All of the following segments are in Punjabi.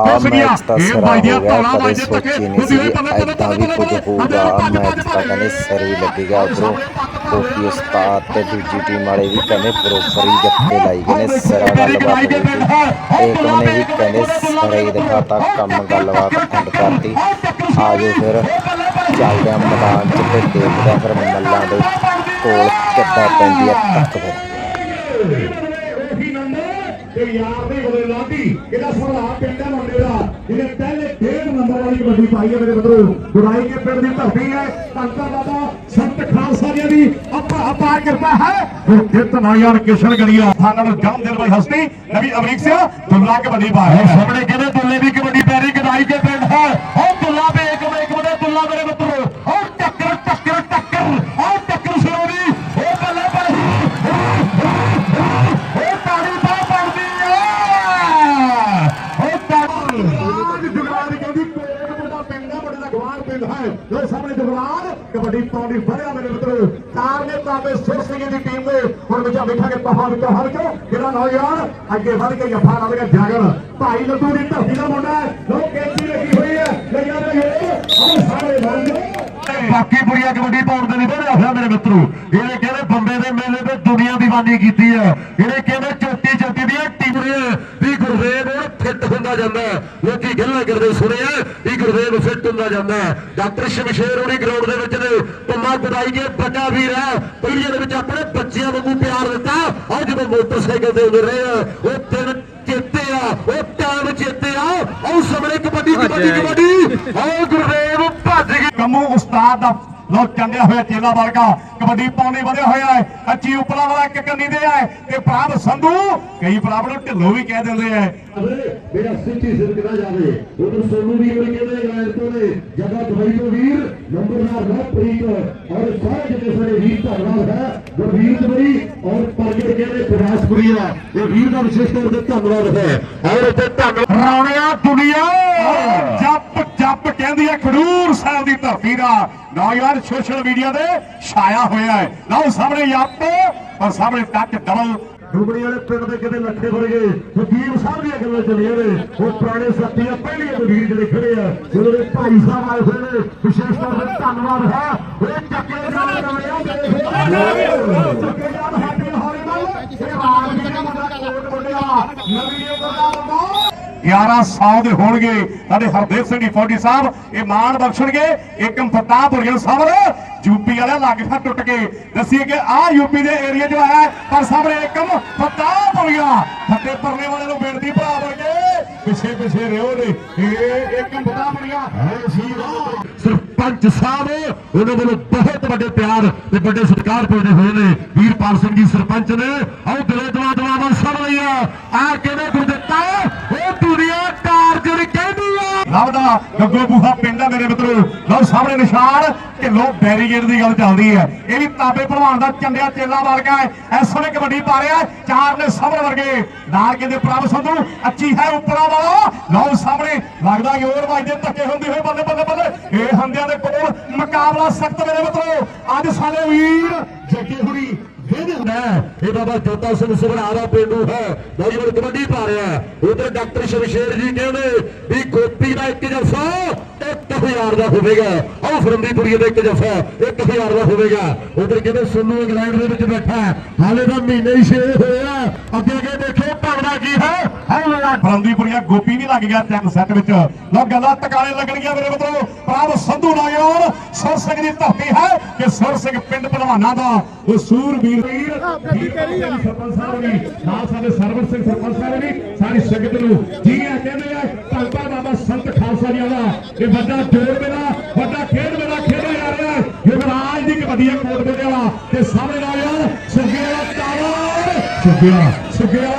ਆ ਫਸ ਗਿਆ ਮੈਚ ਤਾਂ ਇਹ ਸਿਰਾ ਬਾਈ ਦੀਆਂ ਹੋ ਗਿਆ ਧੌਲਾ ਕਦੇ ਬਾਈ ਦੇ ਧੱਕੇ ਸੋਚੀ ਨਹੀਂ ਹੁੰਦੀ ਸੀ ਹੋਈ ਬੱਲੇ ਬੱਲੇ ਐਦਾਂ ਵੀ ਬੱਲੇ ਕੁਝ ਬੱਲੇ ਹੋਊਗਾ ਭੱਜ ਮੈਚ ਭੱਜ ਤਾਂ ਕਹਿੰਦੇ ਸਿਰ ਵੀ ਲੱਗੇਗਾ ਉਧਰੋਂ ਕੋਪੀ ਉਸਤਾਦ ਤੇ ਦੂਜੀ ਟੀਮ ਵਾਲੇ ਵੀ ਕਹਿੰਦੇ ਬਰੋਬਰ ਹੀ ਜੱਫੇ ਲਾਈ ਗਏ ਨੇ ਸਿਰਾ ਗੱਲਬਾਤ ਹੋਈ ਇੱਕ ਨੇ ਵੀ ਕਹਿੰਦੇ ਸਿਰਾ ਹੀ ਦਿਖਾਤਾ ਕੰਮ ਗੱਲਬਾਤ ਐਂਡ ਕਰਤੀ ਆਜੋ ਫਿਰ ਚੱਲਦੇ ਆ ਮੈਦਾਨ 'ਚ ਤੇ ਦੇਖਦੇ ਆ ਫਿਰ ਮੱਲਾਂ ਦੇ ਕੋਲ ਕਿੱਦਾਂ ਪੈਂਦੀ ਆ ਟੱਕ ਫਿਰ ਤੇ ਯਾਰ ਦੇ ਕੋਲੇ ਲਾਡੀ, ਇਹਦਾ ਸਵਾਲ ਪਿੰਡਾ ਮੁੰਡੇ ਦਾ ਇਹਨੇ ਪਹਿਲੇ ਡੇਢ ਨੰਬਰ ਵਾਲੀ ਕਬੱਡੀ ਪਾਈ ਹੈ ਮੇਰੇ ਮਿੱਤਰੋ। ਗੁਰਾਈ ਕੇ ਪਿੰਡ ਦੀ ਧਰਤੀ ਹੈ। ਧੰਤਾ ਬਾਬਾ ਸੰਤ ਖਾਲਸਾ ਜੀ ਦੀ ਅੱਪਾ ਅਪਾਰ ਕਿਰਪਾ ਹੈ। ਜਿੱਤ ਨਾ ਯਾਰ ਕਿਸ਼ਨ ਗੜੀਆ ਥਾਣਾ ਜਾਮ ਦੇਣ ਵਾਲੀ ਹਸਤੀ, ਨਵੀ ਅਮਰੀਕ ਸਿੰਘ ਦੁੱਲਾ ਕਬੱਡੀ ਪਾ ਹੈ। ਸਾਹਮਣੇ ਕਹਿੰਦੇ ਦੁੱਲੇ ਦੀ ਕਬੱਡੀ ਪੈਰੀ ਗਦਾਈ ਕੇ ਪਿੰਡ ਹੈ। ਉਹ ਦੁੱਲਾ ਬੇ ਇੱਕ ਇੱਕ ਦੁੱਲਾ ਮੇਰੇ ਮਿੱਤਰੋ। ਜੋ ਸਾਹਮਣੇ ਜੁਗਰਾਨ ਕਬੱਡੀ ਪਾਉਂਦੀ ਫੜਿਆ ਮੇਰੇ ਮਿੱਤਰੋ ਚਾਰ ਨੇ ਤਾਬੇ ਸੁਰ ਸਿੰਘ ਦੀ ਟੀਮ ਦੇ ਹੁਣ ਵਿੱਚ ਵੇਖਾਂਗੇ ਪਹਾੜ ਵਿੱਚੋਂ ਹਰ ਚੋਂ ਜਿਹੜਾ ਨੌਜਵਾਨ ਅੱਗੇ ਵੱਧ ਕੇ ਜਫਾ ਲਾਵੇਗਾ ਜਾਗਣ ਭਾਈ ਲੱਡੂ ਦੀ ਧਰਤੀ ਦਾ ਮੁੰਡਾ ਹੈ ਲੋਕ ਕੇਸੀ ਲੱਗੀ ਹੋਈ ਹੈ ਲੱਗਿਆ ਤੇ ਉਹ ਸਾਰੇ ਲੰਘ ਬਾਕੀ ਬੁੜੀਆਂ ਕਬੱਡੀ ਪਾਉਣ ਦੇ ਨਹੀਂ ਵਧਿਆ ਹੋਇਆ ਮੇਰੇ ਮਿੱਤਰੋ ਇਹਨੇ ਕਹਿੰਦੇ ਬੰਬੇ ਦੇ ਮੇਲੇ ਤੇ ਦੁਨੀਆ ਦੀਵਾਨੀ ਕੀਤੀ ਹੈ ਇਹਨੇ ਕਹਿੰਦੇ ਚੋਟੀ ਚੋਟੀ ਦੀਆਂ ਟੀਮੜੀਆਂ ਵੀ ਗੁਰਦੇਵ ਹੁਣ ਫਿੱਟ ਹੁੰਦਾ ਜਾਂਦਾ। ਲੋਕੀ ਗੱਲਾਂ ਕਰਦੇ ਸੁਣਿਆ ਵੀ ਗੁਰਦੇਵ ਫਿੱਟ ਹੁੰਦਾ ਜਾਂਦਾ। ਡਾਕਟਰ ਸ਼ਮਸ਼ੇਰ ਉਹਦੀ ਗਰਾਊਂਡ ਦੇ ਵਿੱਚ ਨੇ। ਪੰਮਾ ਗੁਦਾਈ ਕੇ ਵੱਡਾ ਵੀਰ ਹੈ। ਪੀੜੀਆਂ ਦੇ ਵਿੱਚ ਆਪਣੇ ਬੱਚਿਆਂ ਵਾਂਗੂ ਪਿਆਰ ਦਿੱਤਾ। ਔਰ ਜਦੋਂ ਮੋਟਰਸਾਈਕਲ ਤੇ ਹੁੰਦੇ ਰਹੇ ਆ, ਉਹ ਦਿਨ ਚੇਤੇ ਆ ਉਹ ਟਾਈਮ ਚੇਤੇ ਆ। ਉਹ ਸਮੇਂ ਕਬੱਡੀ ਕਬੱਡੀ ਕਬੱਡੀ। ਉਹ ਗੁਰਦੇਵ ਭੱਜ ਗਏ। ਕੰਮੂ ਉਸਤਾਦ ਦਾ ਲੋ ਚੰਡਿਆ ਹੋਇਆ ਚੇਲਾ ਵਰਗਾ ਕਬੱਡੀ ਪਾਉਣੀ ਵਧਿਆ ਹੋਇਆ ਹੈ ਅੱਛੀ ਉਪਲਾ ਵਾਲਾ ਇੱਕ ਕੰਨੀ ਦੇ ਹੈ ਤੇ ਪ੍ਰਾਪ ਸੰਧੂ ਕਈ ਪ੍ਰਾਪ ਨੂੰ ਢਿੱਲੋ ਵੀ ਕਹਿ ਦਿੰਦੇ ਆ। ਮੇਰਾ ਸਿੱਧੀ ਸਿਰਕਦਾ ਜਾਵੇ? ਉਧਰ ਸੋਨੂ ਵੀਰ ਕਹਿੰਦੇ ਇੰਗਲੈਂਡ ਤੋਂ ਨੇ ਜਗਾ ਦੁਬਈ ਤੋਂ ਵੀਰ ਨੰਬਰਦਾਰ ਰਵਪ੍ਰੀਤ ਔਰ ਸਾਰੇ ਜਿਹੜੇ ਸਾਡੇ ਵੀਰ ਧੰਨਵਾਦ ਹੈ ਗੁਰਵੀਰ ਦੁਬਈ ਔਰ ਪ੍ਰਗਟ ਕਹਿੰਦੇ ਫਿਰਾਸਪੁਰੀਆ ਇਹ ਵੀਰ ਦਾ ਵਿਸ਼ੇਸ਼ ਤੌਰ ਤੇ ਧੰਨਵਾਦ ਹੈ। ਔਰ ਇੱਥੇ ਧੰਨਵਾਦ ਰਾਣਿਆ ਦੁਨੀਆ ਜੱਪ ਜੱਪ ਕਹਿੰਦੀ ਹੈ ਖਡੂਰ ਸਾਹਿਬ ਦੀ ਧਰਤੀ ਦਾ। ਨੌਜਵਾਨ ਸੋਸ਼ਲ ਮੀਡੀਆ ਤੇ ਛਾਇਆ ਹੋਇਆ ਹੈ। ਲਓ, ਸਾਹਮਣੇ ਜੱਪ ਪਰ ਸਾਹਮਣੇ ਟੱਚ ਡਬਲ ਡੁਬੜੀ ਵਾਲੇ ਪਿੰਡ ਦੇ ਕਿਤੇ ਲੱਖੇ ਵਰਗੇ ਹਕੀਮ ਸਾਹਿਬ ਦੀਆਂ ਗੱਲਾਂ ਚੱਲੀਆਂ ਨੇ। ਉਹ ਪੁਰਾਣੇ ਸਾਥੀ ਆ ਵੀਰ ਜਿਹੜੇ ਖੜੇ ਆ। ਜਦੋਂ ਦੇ ਭਾਈ ਸਾਹਿਬ ਆਏ ਹੋਏ ਨੇ, ਵਿਸ਼ੇਸ਼ ਤੌਰ ਤੇ ਧੰਨਵਾਦ ਹੈ। ਉਹ ਚੱਕੇ ਦੇ ਨਾਲ ਰਮਿਆ ਚੱਕੇ ਨਾਲ ਹੈਪੀ ਹੋਲੀ ਨਾਲ। ਇਹ ਰਾਜ ਦੇ ਮੁੰਡਾ ਕੋਟ ਮੁੰਡਿਆ। ਨਵੀਂ ਦਾ ਮੁੰਡਾ। 1100 ਦੇ ਹੋਣਗੇ। ਸਾਡੇ ਹਰਦੇਵ ਸਿੰਘ ਜੀ, ਫੌਜੀ ਸਾਹਿਬ, ਇਹ ਮਾਣ ਬਖਸ਼ਣਗੇ। ਏਕਮ ਫਤਾਹਪੁਰੀਆ ਸਾਹਿਬ ਯੂਪੀ ਵਾਲੇ ਲੱਗ ਫਾ ਟੁੱਟ ਕੇ। ਦੱਸੀਏ ਕਿ ਆ ਯੂਪੀ ਦੇ ਏਰੀਆ ਜੋ ਹੈ, ਪਰ ਸਾਹਮਣੇ ਏਕਮ ਫਤਾਹਪੁਰੀਆ ਫੱਟੇ ਪਰਨੇ ਵਾਲੇ ਨੂੰ ਬੇਨਤੀ ਭਰਾ ਵਰਗੇ ਪਿੱਛੇ ਪਿੱਛੇ ਰਿਓ ਨੇ ਇਹ ਏਕਮ ਫਤਾਹਪੁਰੀਆ ਹੈ ਸਰਪੰਚ ਸਾਹਿਬ ਉਹਨਾਂ ਵੱਲੋਂ ਬਹੁਤ ਵੱਡੇ ਪਿਆਰ ਤੇ ਵੱਡੇ ਸਤਿਕਾਰ ਪਾਉਂਦੇ ਹੋਏ ਨੇ ਵੀਰਪਾਲ ਸਿੰਘ ਜੀ ਸਰਪੰਚ ਨੇ। ਆਓ ਦਿਲੇ ਦਵਾ ਦਵਾਵਾਂ ਸਭ ਲਈਆ। ਆ ਕਿਹਨੇ ਗੁਰ ਦਿੱਤਾ ਉਹ ਦੁਨੀਆ ਕਾਰਜਰ ਕਹਿੰਦੀ ਆ ਗੱਗੋ ਬੂਹਾ ਪਿੰਡ ਆ ਮੇਰੇ ਮਿੱਤਰੋ। ਲਓ ਸਾਹਮਣੇ ਨਿਸ਼ਾਨ ਢਿੱਲੋਂ ਬੈਰੀਗੇਡ ਦੀ ਗੱਲ ਚੱਲਦੀ ਹੈ। ਇਹ ਵੀ ਤਾਬੇ ਭਲਵਾਨ ਦਾ ਚੰਡਿਆ ਚੇਲਾ ਵਰਗਾ ਹੈ। ਇਸ ਵੇਲੇ ਕਬੱਡੀ ਪਾ ਰਿਹਾ ਚਾਰ ਨੇ ਸਬਰ ਵਰਗੇ ਨਾਲ ਕਹਿੰਦੇ ਪ੍ਰਭ ਸੰਧੂ, ਅੱਛੀ ਹੈ ਉੱਪਰਾਂ ਵਾਲਾ। ਲਓ ਸਾਹਮਣੇ ਲੱਗਦਾ ਯੋਰ ਵੱਜਦੇ ਧੱਕੇ ਹੁੰਦੇ ਹੋਏ ਬੱਲੇ ਬੱਲੇ ਬੱਲੇ। ਇਹ ਹੰਦਿਆਂ ਦੇ ਕੋਲ ਮੁਕਾਬਲਾ ਸਖਤ ਮੇਰੇ ਮਿੱਤਰੋ। ਅੱਜ ਸਾਡੇ ਵੀਰ ਜੱਗੇ ਹੁਣੀ ਵੇਦੇ ਹੁੰਦਾ ਇਹ ਬਾਬਾ ਜੋਤਾ ਸਿੰਘ ਸੁਭਰਾ ਦਾ ਪਿੰਡੂ ਹੈ। ਨੌਜਵਾਨ ਕਬੱਡੀ ਪਾ ਰਿਹਾ ਉਧਰ ਡਾਕਟਰ ਸ਼ਮਸ਼ੇਰ ਜੀ ਕਹਿੰਦੇ ਵੀ ਗੋਪੀ ਦਾ ਇੱਕ ਜਫਾ 1000 ਦਾ ਹੋਵੇਗਾ। ਆਹ ਫਰੰਦੀਪੁਰੀ ਦਾ ਇੱਕ ਜਫਾ 1000 ਦਾ ਹੋਵੇਗਾ। ਉਧਰ ਕਹਿੰਦੇ ਸੁੰਨੂ ਇੰਗਲੈਂਡ ਦੇ ਵਿੱਚ ਬੈਠਾ ਹਾਲੇ ਤਾਂ ਮਹੀਨੇ ਹੀ ਛੇ ਹੋਇਆ ਅੱਗੇ ਅੱਗੇ ਦੇਖੋ ਭਗਦਾ ਕੀ ਹੈ? ਹਾਲੇ ਫਰੰਦੀਪੁਰੀਆ ਗੋਪੀ ਵੀ ਲੱਗ ਗਿਆ ਤਿੰਨ ਸੈੱਟ ਵਿੱਚ। ਲੋ ਗੱਲਾਂ ਟਕਾਲੇ ਲੱਗਣਗੀਆਂ ਮੇਰੇ ਮਿੱਤਰੋ। ਪ੍ਰਭ ਸੰਧੂ ਨਾਇਆਨ ਸੁਰ ਸਿੰਘ ਦੀ ਧਰਤੀ ਹੈ ਕਿ ਸੁਰ ਸਿੰਘ ਪਿੰਡ ਪਹਿਲਵਾਨਾਂ ਦਾ। ਉਹ ਸੂਰਬੀਰ ਵੀਰ ਸਰਪੰਚ ਸਾਹਿਬ ਵੀ ਨਾਲ ਸਾਡੇ ਸਰਵਰ ਸਿੰਘ ਸਰਪੰਚ ਸਾਹਿਬ ਵੀ ਸਾਰੀ ਸੰਗਤ ਨੂੰ ਜੀ ਆ ਕਹਿੰਦੇ ਆ ਧੰਨਵਾਦ ਬਾਬਾ ਸੰਤ ਖਾਲਸਾ ਜੀ ਦਾ। ਇਹ ਵੱਡਾ ਜੋੜ ਮੇਲਾ ਵੱਡਾ ਖੇਡ ਮੇਲਾ ਖੇਡਿਆ ਜਾ ਰਿਹਾ ਹੈ। ਯੁਵਰਾਜ ਦੀ ਕਬੱਡੀ ਕੋਟ ਮੇਲੇ ਵਾਲਾ ਤੇ ਸਾਹਮਣੇ ਨਾਲ ਯਾਰ ਸੁੱਗਿਆ ਸੁੱਗਿਆ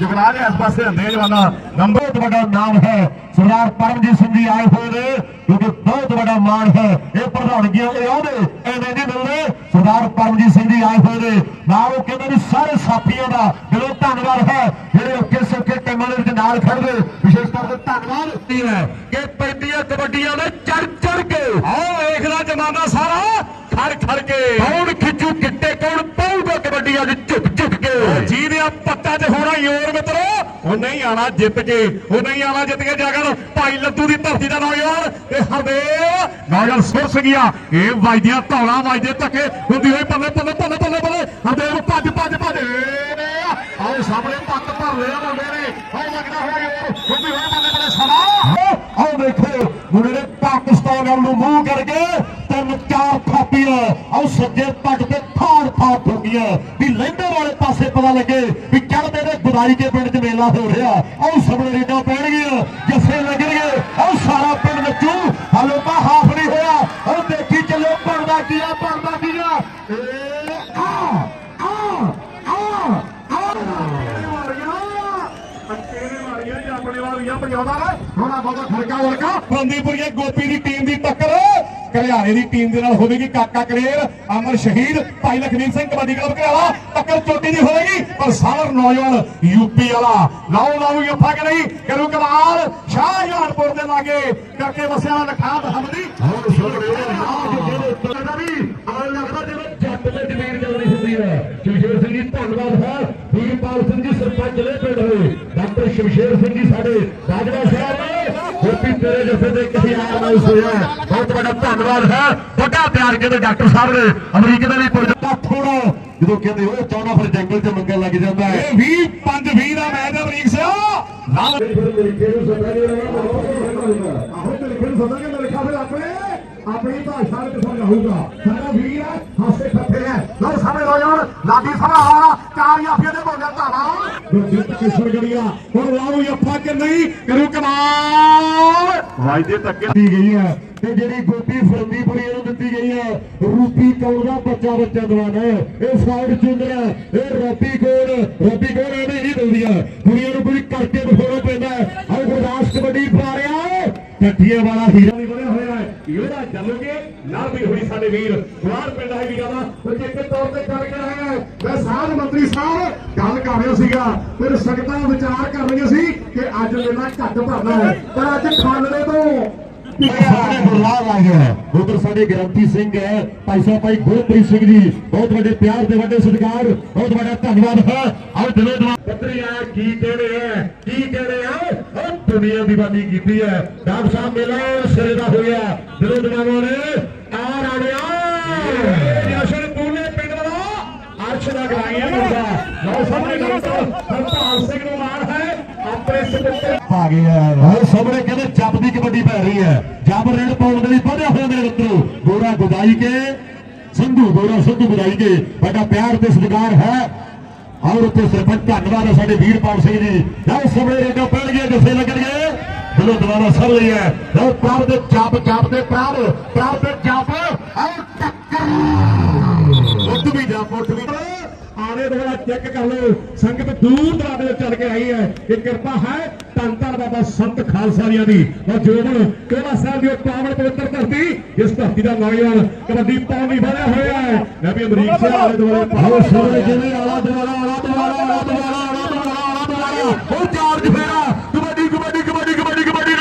ਜਗਰਾਜ ਇਸ ਪਾਸੇ ਅੰਦੇਜ ਵਾਲਾ ਨੰਬਰ ਬਹੁਤ ਵੱਡਾ ਨਾਮ ਹੈ। ਸਰਦਾਰ ਪਰਮਜੀਤ ਸਿੰਘ ਜੀ ਆਏ ਹੋਏ ਨੇ ਕਿਉਂਕਿ ਬਹੁਤ ਵੱਡਾ ਮਾਣ ਹੈ। ਇਹ ਪ੍ਰਧਾਨਗੀਆਂ ਦੇ ਆਉਂਦੇ ਐਵੇਂ ਨਹੀਂ ਮਿਲਦੇ। ਸਰਦਾਰ ਪਰਮਜੀਤ ਸਿੰਘ ਜੀ ਆਏ ਹੋਏ ਨੇ। ਨਾਲ ਉਹ ਕਹਿੰਦੇ ਵੀ ਸਾਰੇ ਸਾਥੀਆਂ ਦਾ ਦਿਲੋਂ ਧੰਨਵਾਦ ਹੈ। ਜਿਹੜੇ ਔਖੇ ਸੌਖੇ ਟੀਮਾਂ ਦੇ ਵਿੱਚ ਨਾਲ ਖੜਦੇ ਵਿਸ਼ੇਸ਼ ਤੌਰ ਤੇ ਧੰਨਵਾਦ ਹੁੰਦੀ ਹੈ ਕਿ ਪੈਂਦੀਆਂ ਕਬੱਡੀਆਂ ਨੇ ਚੜ ਚੜ ਕੇ। ਆਓ ਵੇਖਦਾ ਜਮਾਨਾ ਸਾਰਾ। ਖੜ ਖੜ ਕੇ। ਕੌਣ ਖਿੱਚੂ ਕਿੱਟੇ ਕੌਣ ਪਾਊਗਾ ਕਬੱਡੀ ਅੱਜ ਝੁਕ ਝੁਕ ਕੇ। ਜਿਹਦੇ ਆ ਪੱਟਾ 'ਚ ਹੋਣਾ ਯੋਰ ਮਿੱਤਰੋ। ਉਹ ਨਹੀਂ ਆਣਾ ਜਿੱਤ ਕੇ ਉਹ ਨਹੀਂ ਆਣਾ ਜਿੱਤ ਕੇ ਜਾਗਰ ਭਾਈ ਲੱਦੂ ਦੀ ਧਰਤੀ ਦਾ ਨੌਜਵਾਨ ਤੇ ਹਰਦੇਵ। ਨੌਜਵਾਨ ਸੁਰਸ ਗਿਆ। ਇਹ ਵੱਜਦੀਆਂ ਧੌਲਾ ਵੱਜਦੇ ਧੱਕੇ। ਹੁੰਦੀ ਹੋਈ ਬੱਲੇ ਬੱਲੇ ਬੱਲੇ ਬੱਲੇ ਬੱਲੇ ਹਰਦੇਵ ਭੱਜ ਭੱਜ ਭੱਜ। ਆਓ ਸਾਹਮਣੇ ਪੱਟ ਭਰ ਲਿਆ ਮੁੰਡੇ ਨੇ। ਆਹ ਲੱਗਦਾ ਹੋਇਆ ਯੋਰ ਹੁੰਦੀ ਹੋਈ ਬੱਲੇ ਬੱਲੇ ਸਮਾਂ ਆਓ ਦੇਖੋ ਮੁੰਡੇ ਨੇ ਪਾਕਿਸਤਾਨ ਵੱਲ ਨੂੰ ਮੂੰਹ ਕਰਕੇ ਤਿੰਨ ਚਾਰ ਥਾਪੀਆਂ ਆਓ ਸੱਜੇ ਪੱਟ ਤੇ ਥਾੜ ਥਾੜ ਠੋਕੀਆਂ ਵੀ ਲਹਿੰਦੇ ਵਾਲੇ ਪਾਸੇ ਪਤਾ ਲੱਗੇ ਵੀ ਚੜਦੇ ਦੇ ਗੁਦਾਈ ਕੇ ਪਿੰਡ 'ਚ ਮੇਲਾ ਹੋ ਰਿਹਾ। ਆਓ ਸਭਨੇ ਰੇਡਾਂ ਪੈਣਗੀਆਂ ਜੱਫੇ ਲੱਗਣਗੇ। ਆਓ ਸਾਰਾ ਪਿੰਡ ਨੱਚੂ। ਹਾਲੇ ਤਾਂ ਹਾਫ ਨਹੀਂ ਹੋਇਆ। ਆਓ ਦੇਖੀ ਚੱਲੋ ਬਣਦਾ ਕੀ ਆ ਬਣਦਾ ਕੀ ਆ? ਏ ਆ ਆ ਆ ਫਰੰਦੀਪੁਰੀਏ ਗੋਪੀ ਦੀ ਟੀਮ ਦੀ ਟੱਕਰ। ਕਲਿਆਣੇ ਦੀ ਟੀਮ ਦੇ ਨਾਲ ਹੋਵੇਗੀ ਕਾਕਾ ਕਲੇਰ, ਅਮਰ ਸ਼ਹੀਦ, ਭਾਈ ਲਖਵੀਰ ਸਿੰਘ, ਕਬੱਡੀ ਕਲੱਬ ਘਰਿਆਲਾ ਟੱਕਰ ਚੋਟੀ ਦੀ ਹੋਵੇਗੀ, ਪਰ ਸਾਵਰ ਨੌਜਵਾਨ ਯੂਪੀ ਵਾਲਾ। ਲਾਓ ਲਾਓ ਯੱਫਾ ਕਿ ਨਹੀਂ, ਕਰੂ ਕਮਾਲ, ਸ਼ਾਹਜਹਾਨਪੁਰ ਦੇ ਲਾਗੇ, ਕਰਕੇ ਵਸਿਆ ਲਖਾਤ ਹਮਦੀ। ਹੁਣ ਸਭਨੇ ਨਾਮ ਲੱਗਦਾ ਜਿਵੇਂ ਜੱਟ ਦੇ ਜ਼ਮੀਨ ਚੱਲ ਰਹੀ ਹੁੰਦੀ ਹੈ। ਸ਼ਮਸ਼ੇਰ ਸਿੰਘ ਜੀ, ਧੰਨਵਾਦ ਹੈ। ਵੀਰਪਾਲ ਸਿੰਘ ਜੀ, ਸਰਪੰਚ ਨੇ ਪਿੰਡ ਹੋਏ ਡਾਕਟਰ ਸ਼ਮਸ਼ੇਰ ਸਿੰਘ ਜੀ ਸਾਡੇ ਰਾਜਵਾ ਸਾਹਿਬ ਗੋਪੀ ਤੇਰੇ ਜੱਫੇ ਦੇ ਕਿਸੇ ਯਾਰ ਨਾਲ ਹੋਇਆ। ਬਹੁਤ ਵੱਡਾ ਧੰਨਵਾਦ ਹੈ। ਵੱਡਾ ਪਿਆਰ ਕਹਿੰਦੇ ਡਾਕਟਰ ਸਾਹਿਬ ਨੇ। ਅਮਰੀਕਾ ਦੇ ਵੀ ਪੁੱਜਦਾ ਥੋੜਾ ਜਦੋਂ ਕਹਿੰਦੇ ਉਹ ਚਾਹਣਾ ਫਿਰ ਜੰਗਲ 'ਚ ਮੰਗਣ ਲੱਗ ਜਾਂਦਾ ਹੈ। ਇਹ 20 5 20 ਦਾ ਮੈਚ ਹੈ ਅਮਰੀਕ ਸਿਆ ਨਾਲ ਆਪਣੀ ਭਾਸ਼ਾ ਵਿੱਚ ਸਮਝਾਊਗਾ ਸਾਡਾ ਵੀਰ ਹੈ ਹਾਸੇ ਖੱਤੇ ਹੈ ਲੋ ਸਾਰੇ ਨੌਜਵਾਨ ਲਾਡੀ ਸਭਾ ਚਾਰ ਯਾਫੀਆਂ ਦੇ ਬੋਲਿਆ ਧਾਵਾ ਗੁਰਜੀਤ ਕਿਸ਼ੋਰ ਗੜੀਆ ਹੁਣ ਲਾਓ ਯੱਫਾ ਕਿ ਨਹੀਂ ਕਰੂ ਕਮਾਲ! ਵਾਜਦੇ ਧੱਕੇ ਦਿੱਤੀ ਗਈ ਹੈ ਤੇ ਜਿਹੜੀ ਗੋਪੀ ਫਰੰਦੀਪੁਰੀ ਨੂੰ ਦਿੱਤੀ ਗਈ ਹੈ ਰੂਪੀ ਕੌਰ ਦਾ ਬੱਚਾ ਬੱਚਾ ਦਵਾਨ ਹੈ। ਇਹ ਸਾਈਡ ਚੁੰਦਰਾ ਇਹ ਰੋਪੀ ਕੌਰ ਰੋਪੀ ਕੌਰ ਇਹਦੇ ਹੀ ਦਿੰਦੀ ਹੈ। ਦੁਨੀਆ ਨੂੰ ਪੂਰੀ ਕਰਕੇ ਦਿਖਾਉਣਾ ਪੈਂਦਾ ਹੈ। ਆਹ ਗੁਰਦਾਸ ਕਬੱਡੀ ਪਾ ਰਿਹਾ ਹੈ ਟੱਟੀਆਂ ਵਾਲਾ ਹੀਰਾ ਵੀ ਬਣਿਆ ਹੋਇਆ ਹੈ। ਇਹਦਾ ਚੱਲੋਗੇ ਨਾਲ ਵੀ ਹੋਈ ਸਾਡੇ ਵੀਰ। ਦੁਆਰ ਪਿੰਡ ਹੈ ਵੀਰਾਂ ਦਾ ਪ੍ਰੋਜੈਕਟ ਤੌਰ ਤੇ ਕਰ ਹੈ ਮੈਂ ਸਾਧ ਮੰਤਰੀ ਸਾਹਿਬ, ਗੱਲ ਕਰ ਰਿਹਾ ਸੀਗਾ। ਫਿਰ ਸੰਗਤਾਂ ਵਿਚਾਰ ਕਰ ਰਹੀਆਂ ਸੀ ਕਿ ਅੱਜ ਮੇਲਾ ਘੱਟ ਭਰਨਾ ਹੈ। ਪਰ ਅੱਜ ਖਾਲੜੇ ਤੋਂ ਸਾਡੇ ਬੁਲਾਰ ਆ ਗਿਆ। ਉਧਰ ਸਾਡੇ ਗਰੰਟੀ ਸਿੰਘ ਹੈ। ਭਾਈ ਸਾਹਿਬ, ਭਾਈ ਗੁਰਪ੍ਰੀਤ ਸਿੰਘ ਜੀ, ਬਹੁਤ ਵੱਡੇ ਪਿਆਰ ਦੇ ਵੱਡੇ ਸਤਿਕਾਰ, ਬਹੁਤ ਵੱਡਾ ਧੰਨਵਾਦ ਹੈ। ਆਓ ਦਿਲੋਂ ਦਵਾ ਪੱਤਰੀ ਆ ਕੀ ਕਹਿੰਦੇ ਆ? ਕੀ ਕਹਿੰਦੇ ਆ? ਉਹ ਦੁਨੀਆ ਦੀ ਬਾਤੀ ਕੀਤੀ ਹੈ। ਡਾਕਟਰ ਸਾਹਿਬ ਮੇਲਾ ਸਿਰੇ ਦਾ ਹੋ ਗਿਆ। ਦਿਲੋਂ ਦਵਾਵਾਂ ਨੇ ਆ ਰਾਣਿਆ ਜਸ਼ਨ ਪੂਨੇ ਪਿੰਡ ਵਾਲਾ ਅਰਸ਼ ਦਾ ਗਲਾਈਆਂ ਮੁੰਡਾ ਲਓ ਸਾਹਮਣੇ ਡਾਕਟਰ ਹਰਪਾਲ ਸਿੰਘ ਨੂੰ ਮਾਣ ਹੈ ਆਪਣੇ ਸਪੁੱਤਰ ਆ ਗਿਆ ਹਾਂ ਸਾਹਮਣੇ ਕਹਿੰਦੇ ਜੱਬ ਦੀ ਕਬੱਡੀ ਪੈ ਰਹੀ ਹੈ ਜੱਬ ਰੇਡ ਪਾਉਣ ਦੇ ਲਈ ਵਧਿਆ ਹੋਇਆ ਮੇਰੇ ਮਿੱਤਰੋ ਗੋਰਾ ਗੁਦਾਈ ਕੇ ਸੰਧੂ ਗੋਰਾ ਸੰਧੂ ਗੁਦਾਈ ਕੇ ਵੱਡਾ ਪਿਆਰ ਤੇ ਸਤਿਕਾਰ ਹੈ ਔਰ ਉੱਥੇ ਸਰਪੰਚ ਧੰਨਵਾਦ ਹੈ ਸਾਡੇ ਵੀਰਪਾਲ ਸਿੰਘ ਜੀ ਲਓ ਸਾਹਮਣੇ ਰੇਡਾਂ ਪੈਣਗੀਆਂ ਜੱਫੇ ਲੱਗਣਗੇ ਦਿਲੋਂ ਦੁਬਾਰਾ ਸਭ ਲਈ ਹੈ ਲਓ ਪ੍ਰਾਪ ਦੇ ਚਾਪ ਚਾਪ ਦੇ ਪ੍ਰਾਪ ਪ੍ਰਾਪ ਦੇ ਚਾਪ ਆਓ ਟੱਕਰ ਉੱਠ ਵੀ ਜਾ ਉੱਠ ਵੀ ਆਲੇ ਦੁਆਲਾ ਚੈੱਕ ਕਰ ਲਓ ਸੰਗਤ ਦੂਰ ਦਰਾਡੇ ਤੋਂ ਚੱਲ ਕੇ ਆਈ ਹੈ ਇਹ ਕਿਰਪਾ ਹੈ ਧੰਨ ਧੰਨ ਬਾਬਾ ਸੰਤ ਖਾਲਸਾ ਜੀਆਂ ਦੀ ਔਰ ਜੋਬਨ ਕੋਲਾ ਸਾਹਿਬ ਦੀ ਪਾਵਨ ਪਵਿੱਤਰ ਧਰਤੀ ਇਸ ਧਰਤੀ ਦਾ ਨੌਜਵਾਨ ਕਬੱਡੀ ਪਾਉਣ ਲਈ ਵਧਿਆ ਹੋਇਆ ਹੈ ਮੈਂ ਵੀ ਅਮਰੀਕ ਸੇ ਆਲੇ ਦੁਆਲੇ ਆਓ ਸਾਰੇ ਜਿਵੇਂ ਆਲਾ ਦੁਆਲਾ ਆਲਾ ਦੁਆਲਾ ਆਲਾ ਦੁਆਲਾ ਆਲਾ ਦੁਆਲਾ ਆਲਾ ਦੁਆਲਾ ਉਹ ਚਾਰਜ ਫੇਰਾ ਕਬੱਡੀ ਕਬੱਡੀ ਕਬੱਡੀ ਕਬੱਡੀ ਕਬੱਡੀ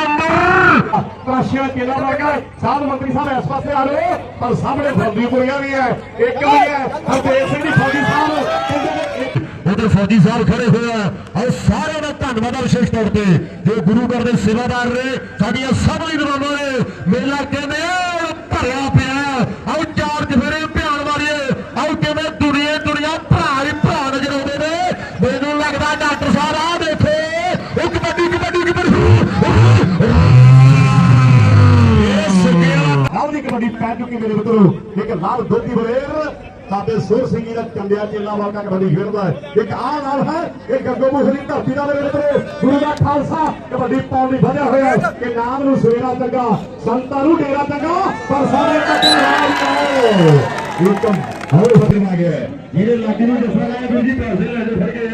ਨੰਬਰ ਕ੍ਰਸ਼ੀਆ ਚੇਲਾ ਵਰਗਾ ਸਾਧ ਮੰਤਰੀ ਸਾਹਿਬ ਇਸ ਪਾਸੇ ਆ ਰਹੇ ਪਰ ਸਾਹਮਣੇ ਫਰਦੀਪੁਰੀਆ ਵੀ ਹੈ ਇੱਕ ਵੀ ਹੈ ਹਰਦੇਵ ਸਿੰਘ ਦੀ ਫੌਜੀ ਸਾਹਿਬ। ਉਹਦੇ ਫੌਜੀ ਸਾਹਿਬ ਖੜੇ ਹੋਏ ਆ। ਔਰ ਸਾਰਿਆਂ ਦਾ ਧੰਨਵਾਦ ਆ ਵਿਸ਼ੇਸ਼ ਤੌਰ ਤੇ। ਜੋ ਗੁਰੂ ਘਰ ਦੇ ਸੇਵਾਦਾਰ ਨੇ ਸਾਡੀਆਂ ਸਭ ਲਈ ਦੁਆਵਾਂ ਨੇ ਮੇਲਾ ਕਹਿੰਦੇ ਆ, ਭਰਿਆ ਪਿਆ ਆਓ ਚਾਰ ਚਫੇਰੇ ਭਿਆਨ ਮਾਰੀਏ ਆਓ ਕਿਵੇਂ ਦੁਨੀਆ ਦੁਨੀਆ ਭਰਾ ਹੀ ਭਰਾ ਨਜ਼ਰ ਆਉਂਦੇ ਨੇ ਮੈਨੂੰ ਲੱਗਦਾ ਡਾਕਟਰ ਸਾਹਿਬ ਆ ਦੇਖੋ ਉਹ ਕਬੱਡੀ ਕਬੱਡੀ ਕਬੱਡੀ ਇਹ ਸੁਖੇਲਾ ਲਾਲ ਦੀ ਕਬੱਡੀ ਪੈ ਚੁੱਕੀ ਮੇਰੇ ਮਿੱਤਰੋ? ਇੱਕ ਲਾਲ ਦੋਤੀ ਬਰੇਰ ਸਾਡੇ ਸੁਰ ਸਿੰਘ ਜੀ ਦਾ ਕੰਡਿਆ ਚੇਲਾ ਵਾਲਾ ਕਬੱਡੀ ਖੇਡਦਾ ਹੈ। ਇੱਕ ਆਹ ਨਾਲ ਹੈ ਇਹ ਗੱਗੋ ਮੁਖਲੀ ਧਰਤੀ ਦਾ ਮੇਰੇ ਮਿੱਤਰੋ। ਗੁਰੂ ਦਾ ਖਾਲਸਾ, ਕਬੱਡੀ ਪਾਉਣ ਲਈ ਵਧਿਆ ਹੋਇਆ ਹੈ ਕਿ ਨਾਮ ਨੂੰ ਸਵੇਰਾ ਚੰਗਾ, ਸੰਤਾਂ ਨੂੰ ਡੇਰਾ ਚੰਗਾ, ਪਰ ਸਾਰੇ ਕੱਟੇ ਰਾਜ ਹੁਕਮ ਹੋਰ ਫਤਿਹ ਆ ਗਿਆ ਜਿਹੜੇ ਲਾਡੀ ਨੂੰ ਜਫਾ ਲਾਇਆ ਗੁਰੂ ਜੀ ਪੈਸੇ ਲੈ ਜਾ ਫੜ ਕੇ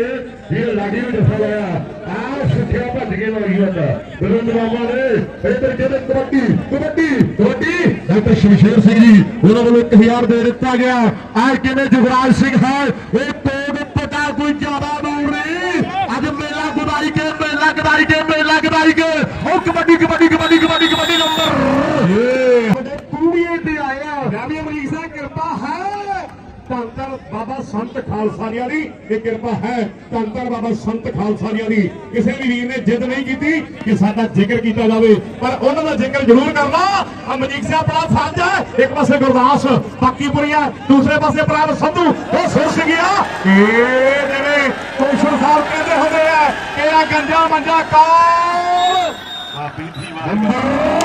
ਜਿਹੜੇ ਲਾਡੀ ਨੂੰ ਜਫਾ ਲਾਇਆ ਆ ਸਿੱਖਿਆ ਭੱਜ ਕੇ ਮਾਰੀ ਜਾਂਦਾ ਗੁਰੂ ਨਵਾਬਾ ਨੇ ਇੱਧਰ ਕਹਿੰਦੇ ਕਬੱਡੀ ਕਬੱਡੀ ਕਬੱਡੀ ਡਾਕਟਰ ਸ਼ਮਸ਼ੇਰ ਸਿੰਘ ਜੀ ਉਹਨਾਂ ਵੱਲੋਂ 1000 ਦੇ ਦਿੱਤਾ ਗਿਆ ਅੱਜ ਕਹਿੰਦੇ ਜੁਗਰਾਜ ਸਿੰਘ ਹੈ ਇਹ ਕੋਡ ਪਤਾ ਕੋਈ ਜ਼ਿਆਦਾ ਦੂਰ ਨਹੀਂ ਅੱਜ ਮੇਲਾ ਗੁਦਾਈ ਕੇ ਮੇਲਾ ਗਦਾਈ ਕੇ ਮੇਲਾ ਗਦਾਈ ਕੇ ਉਹ ਕਬੱਡੀ ਕਬੱਡੀ ਕਬੱਡੀ ਕਬੱਡੀ ਕਬੱਡੀ ਨੰਬਰ ਏ ਵੱਡੇ ਕੂੜੀਏ ਤੇ ਆਇਆ ਮੈਂ ਵੀ ਅਮਰੀਕ ਸਿੰਘ ਕਿਰਪਾ ਹੈ। ਧੰਨ ਬਾਬਾ ਸੰਤ ਖਾਲਸਾ ਜੀ ਦੀ ਇਹ ਕਿਰਪਾ ਹੈ। ਧੰਨ ਬਾਬਾ ਸੰਤ ਖਾਲਸਾ ਜੀ ਦੀ। ਕਿਸੇ ਵੀ ਵੀਰ ਨੇ ਜਿੱਦ ਨਹੀਂ ਕੀਤੀ ਕਿ ਸਾਡਾ ਜ਼ਿਕਰ ਕੀਤਾ ਜਾਵੇ। ਪਰ ਉਹਨਾਂ ਦਾ ਜ਼ਿਕਰ ਜ਼ਰੂਰ ਕਰਨਾ। ਆ ਮਜੀਕ ਸਿੰਘ ਆਪਣਾ ਫਰਜ਼ ਹੈ। ਇੱਕ ਪਾਸੇ ਗੁਰਦਾਸ ਪੱਕੀਪੁਰੀਆ ਦੂਸਰੇ ਪਾਸੇ ਪ੍ਰਾਪ ਸੰਧੂ। ਉਹ ਸੁਰ ਗਿਆ। ਇਹ ਜਿਵੇਂ ਕੋਸ਼ਰ ਸਾਹਿਬ ਕਹਿੰਦੇ ਹੁੰਦੇ ਆ ਕਿ ਆ ਗੰਜਾ ਮੰਜਾ ਕੌਣ ਆ ਬੀਜੀ ਬੱਬੇ ਦੇ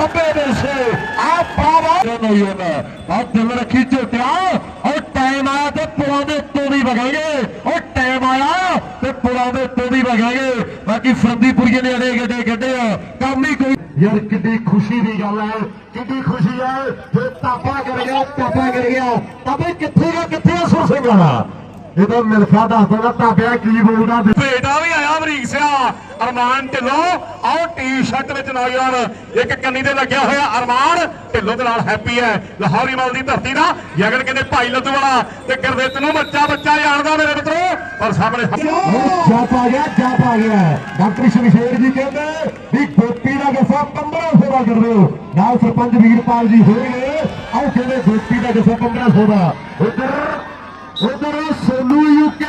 ਆ ਪਾਵਾ ਨਹੀਂ ਹੁੰਦਾ ਆ ਦਿਲ ਰੱਖੀ ਝੋਟਿਆ ਉਹ ਟਾਈਮ ਆਇਆ ਤੇ ਪੁਲਾਂ ਦੇ ਉੱਤੋਂ ਦੀ ਵਗਾਂਗੇ ਉਹ ਟਾਈਮ ਆਇਆ ਤੇ ਪੁਲਾਂ ਦੇ ਉੱਤੋਂ ਦੀ ਵਗਾਂਗੇ ਬਾਕੀ ਫਰੰਦੀਪੁਰੀਏ ਨੇ ਅੜੇ ਗੱਡੇ ਗੱਡੇ ਆ ਕੰਮ ਹੀ ਕੋਈ ਯਾਰ ਕਿੱਡੀ ਖੁਸ਼ੀ ਦੀ ਗੱਲ ਹੈ ਕਿੱਡੀ ਖੁਸ਼ੀ ਹੈ ਜੇ ਤਾਪਾ ਕਰ ਗਿਆ ਤਾਪਾ ਕਰ ਗਿਆ ਤਾਪੇ ਕਿੱਥੇ ਗਿਆ ਕਿੱਥੇ ਆ ਸੁਰ ਸਿੰਘ ਵਾਲਾ ਇਹ ਤਾਂ ਮਿਲਖਾ ਦੱਸਦਾ ਨਾ ਤਾਪਿਆ ਕੀ ਬੋਲਦਾ ਭੇਡਾ ਵੀ ਆਇਆ ਅਮਰੀਕ ਸਿਆ ਅਰਮਾਨ ਢਿੱਲੋਂ। ਆਹ ਟੀ-ਸ਼ਰਟ ਵਿੱਚ ਨੌਜਵਾਨ ਇੱਕ ਕੰਨੀ ਤੇ ਲੱਗਿਆ ਹੋਇਆ ਅਰਮਾਨ। ਢਿੱਲੋਂ ਦੇ ਨਾਲ ਹੈਪੀ ਹੈ। ਲਾਹੌਰੀ ਮਲ ਦੀ ਧਰਤੀ ਦਾ ਜਗਨ ਕਹਿੰਦੇ ਭਾਈ ਲੱਦੂ ਵਾਲਾ। ਤੇ ਗੁਰਦਿੱਤ ਨੂੰ ਬੱਚਾ ਬੱਚਾ ਜਾਣਦਾ ਮੇਰੇ ਮਿੱਤਰੋ। ਪਰ ਸਾਹਮਣੇ ਜੱਪ ਆ ਗਿਆ ਜੱਪ ਆ ਗਿਆ। ਡਾਕਟਰ ਸ਼ਮਸ਼ੇਰ ਜੀ ਕਹਿੰਦੇ ਵੀ ਗੋਪੀ ਦਾ ਗਸਾ 1500 ਦਾ ਕਰ ਦਿਓ। ਨਾਲ ਸਰਪੰਚ ਵੀਰਪਾਲ ਜੀ ਹੋਣਗੇ ਆਓ ਕਹਿੰਦੇ ਗੋਪੀ ਦਾ ਗਸਾ 1500 ਦਾ। ਉਧਰ ਉਧਰ ਸੋਨੂ ਯੂਕੇ